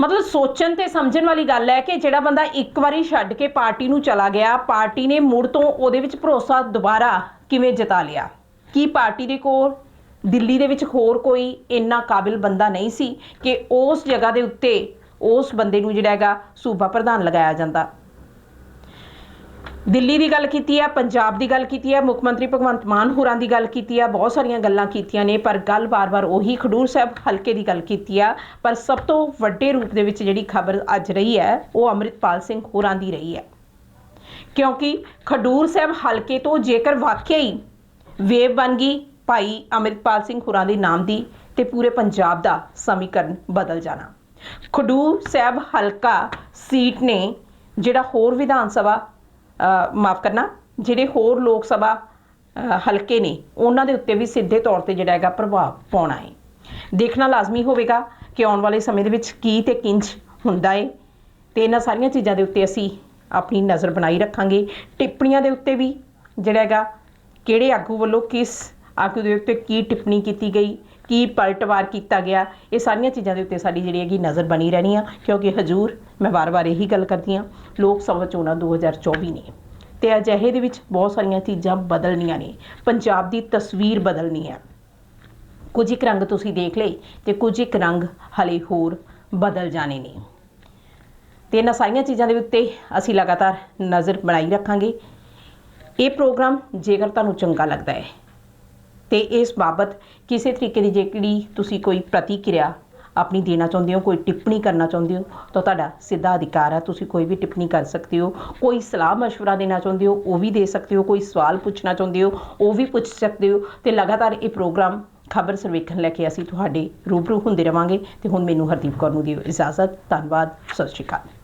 ਮਤਲਬ ਸੋਚਣ ਤੇ ਸਮਝਣ ਵਾਲੀ ਗੱਲ ਹੈ ਕਿ ਜਿਹੜਾ ਬੰਦਾ ਇੱਕ ਵਾਰੀ ਛੱਡ ਕੇ ਪਾਰਟੀ ਨੂੰ ਚਲਾ ਗਿਆ, ਪਾਰਟੀ ਨੇ ਮੁੜ ਤੋਂ ਉਹਦੇ ਵਿੱਚ ਭਰੋਸਾ ਦੁਬਾਰਾ ਕਿਵੇਂ ਜਤਾ ਲਿਆ? ਕੀ ਪਾਰਟੀ ਦੇ ਕੋਲ ਦਿੱਲੀ ਦੇ ਵਿੱਚ ਹੋਰ ਕੋਈ ਇੰਨਾ ਕਾਬਿਲ ਬੰਦਾ ਨਹੀਂ ਸੀ ਕਿ ਉਸ ਜਗ੍ਹਾ ਦੇ ਉੱਤੇ ਉਸ ਬੰਦੇ ਨੂੰ ਜਿਹੜਾ ਹੈਗਾ ਸੂਬਾ ਪ੍ਰਧਾਨ ਲਗਾਇਆ ਜਾਂਦਾ। ਦਿੱਲੀ ਦੀ ਗੱਲ ਕੀਤੀ ਹੈ, ਪੰਜਾਬ ਦੀ ਗੱਲ ਕੀਤੀ ਹੈ, ਮੁੱਖ ਮੰਤਰੀ ਭਗਵੰਤ ਮਾਨ ਹੋਰਾਂ ਦੀ ਗੱਲ ਕੀਤੀ ਹੈ, ਬਹੁਤ ਸਾਰੀਆਂ ਗੱਲਾਂ ਕੀਤੀਆਂ ਨੇ, ਪਰ ਗੱਲ ਬਾਰ-ਬਾਰ ਉਹੀ ਖਡੂਰ ਸਾਹਿਬ ਹਲਕੇ ਦੀ ਗੱਲ ਕੀਤੀ ਆ। ਪਰ ਸਭ ਤੋਂ ਵੱਡੇ ਰੂਪ ਦੇ ਵਿੱਚ ਜਿਹੜੀ ਖਬਰ ਅੱਜ ਰਹੀ ਹੈ, ਉਹ ਅੰਮ੍ਰਿਤਪਾਲ ਸਿੰਘ ਹੋਰਾਂ ਦੀ ਰਹੀ ਹੈ। ਕਿਉਂਕਿ ਖਡੂਰ ਸਾਹਿਬ ਹਲਕੇ ਤੋਂ ਜੇਕਰ ਵਾਕਿਆ ਹੀ ਵੇਵ ਬਣ ਗਈ ਭਾਈ ਅੰਮ੍ਰਿਤਪਾਲ ਸਿੰਘ ਹੋਰਾਂ ਦੇ ਨਾਮ ਦੀ ਤੇ ਪੂਰੇ ਪੰਜਾਬ ਦਾ ਸਮੀਕਰਨ ਬਦਲ ਜਾਣਾ। ਖਡੂਰ ਸਾਹਿਬ ਹਲਕਾ ਸੀਟ ਨੇ ਜਿਹੜਾ ਹੋਰ ਵਿਧਾਨ ਸਭਾ ਮਾਫ ਕਰਨਾ, ਜਿਹੜੇ ਹੋਰ ਲੋਕ ਸਭਾ ਹਲਕੇ ਨੇ, ਉਹਨਾਂ ਦੇ ਉੱਤੇ ਵੀ ਸਿੱਧੇ ਤੌਰ ਤੇ ਜਿਹੜਾ ਹੈਗਾ ਪ੍ਰਭਾਵ ਪਾਉਣਾ ਹੈ। ਦੇਖਣਾ ਲਾਜ਼ਮੀ ਹੋਵੇਗਾ ਕਿ ਆਉਣ ਵਾਲੇ ਸਮੇਂ ਦੇ ਵਿੱਚ ਕੀ ਤੇ ਕਿੰਜ ਹੁੰਦਾ ਹੈ ਤੇ ਇਹਨਾਂ ਸਾਰੀਆਂ ਚੀਜ਼ਾਂ ਦੇ ਉੱਤੇ ਅਸੀਂ ਆਪਣੀ ਨਜ਼ਰ ਬਣਾਈ ਰੱਖਾਂਗੇ। ਟਿੱਪਣੀਆਂ ਦੇ ਉੱਤੇ ਵੀ ਜਿਹੜਾ ਹੈਗਾ ਕਿਹੜੇ ਆਗੂ ਵੱਲੋਂ ਕਿਸ ਆਗੂ ਦੇ ਉੱਤੇ ਕੀ ਟਿੱਪਣੀ ਕੀਤੀ ਗਈ, ਕੀ ਪਲਟਵਾਰ ਕੀਤਾ ਗਿਆ, ਇਹ ਸਾਰੀਆਂ ਚੀਜ਼ਾਂ ਦੇ ਉੱਤੇ ਸਾਡੀ ਜਿਹੜੀ ਹੈਗੀ ਨਜ਼ਰ ਬਣੀ ਰਹਿਣੀ ਆ, ਕਿਉਂਕਿ ਹਜੂਰ ਮੈਂ ਵਾਰ-ਵਾਰ ਇਹੀ ਗੱਲ ਕਰਦੀ ਆ, ਲੋਕ ਸਭਾ ਚੋਣਾਂ 2024 ਨੇ ਤੇ ਅਜਿਹੇ ਦੇ ਵਿੱਚ ਬਹੁਤ ਸਾਰੀਆਂ ਚੀਜ਼ਾਂ ਬਦਲਣੀਆਂ ਨੇ, ਪੰਜਾਬ ਦੀ ਤਸਵੀਰ ਬਦਲਣੀ ਹੈ ਕੁਝ ਇੱਕ ਰੰਗ ਤੁਸੀਂ ਦੇਖ ਲਏ ਤੇ ਕੁਝ ਇੱਕ ਰੰਗ ਹਲੇ ਹੋਰ ਬਦਲ ਜਾਣੇ ਨੇ। ਤੇ ਇਹਨਾਂ ਸਾਰੀਆਂ ਚੀਜ਼ਾਂ ਦੇ ਉੱਤੇ ਅਸੀਂ ਲਗਾਤਾਰ ਨਜ਼ਰ ਬਣਾਈ ਰੱਖਾਂਗੇ। ਇਹ ਪ੍ਰੋਗਰਾਮ ਜੇਕਰ ਤੁਹਾਨੂੰ ਚੰਗਾ ਲੱਗਦਾ ਹੈ ਤੇ ਇਸ ਬਾਬਤ ਕਿਸੇ ਤਰੀਕੇ ਦੀ ਜਿਹੜੀ ਤੁਸੀਂ ਕੋਈ ਪ੍ਰਤੀਕਿਰਿਆ ਆਪਣੀ ਦੇਣਾ ਚਾਹੁੰਦੇ ਹੋ ਕੋਈ ਟਿੱਪਣੀ ਕਰਨਾ ਚਾਹੁੰਦੇ ਹੋ ਤਾਂ ਤੁਹਾਡਾ ਸਿੱਧਾ ਅਧਿਕਾਰ ਹੈ ਤੁਸੀਂ ਕੋਈ ਵੀ ਟਿੱਪਣੀ ਕਰ ਸਕਦੇ ਹੋ ਕੋਈ ਸਲਾਹ مشورہ ਦੇਣਾ ਚਾਹੁੰਦੇ ਹੋ ਉਹ ਵੀ ਦੇ ਸਕਦੇ ਹੋ ਕੋਈ ਸਵਾਲ ਪੁੱਛਣਾ ਚਾਹੁੰਦੇ ਹੋ ਉਹ ਵੀ ਪੁੱਛ ਸਕਦੇ ਹੋ ਤੇ ਲਗਾਤਾਰ ਇਹ ਪ੍ਰੋਗਰਾਮ ਖਬਰ ਸਰਵੇਖਣ ਲੈ ਕੇ ਅਸੀਂ ਤੁਹਾਡੇ ਰੂਬਰੂ ਹੁੰਦੇ ਰਵਾਂਗੇ ਤੇ ਹੁਣ ਮੈਨੂੰ ਹਰਦੀਪ ਕੌਰ ਨੂੰ ਦਿਓ ਇਜਾਜ਼ਤ ਧੰਨਵਾਦ ਸਤਿ ਸ਼੍ਰੀ ਅਕਾਲ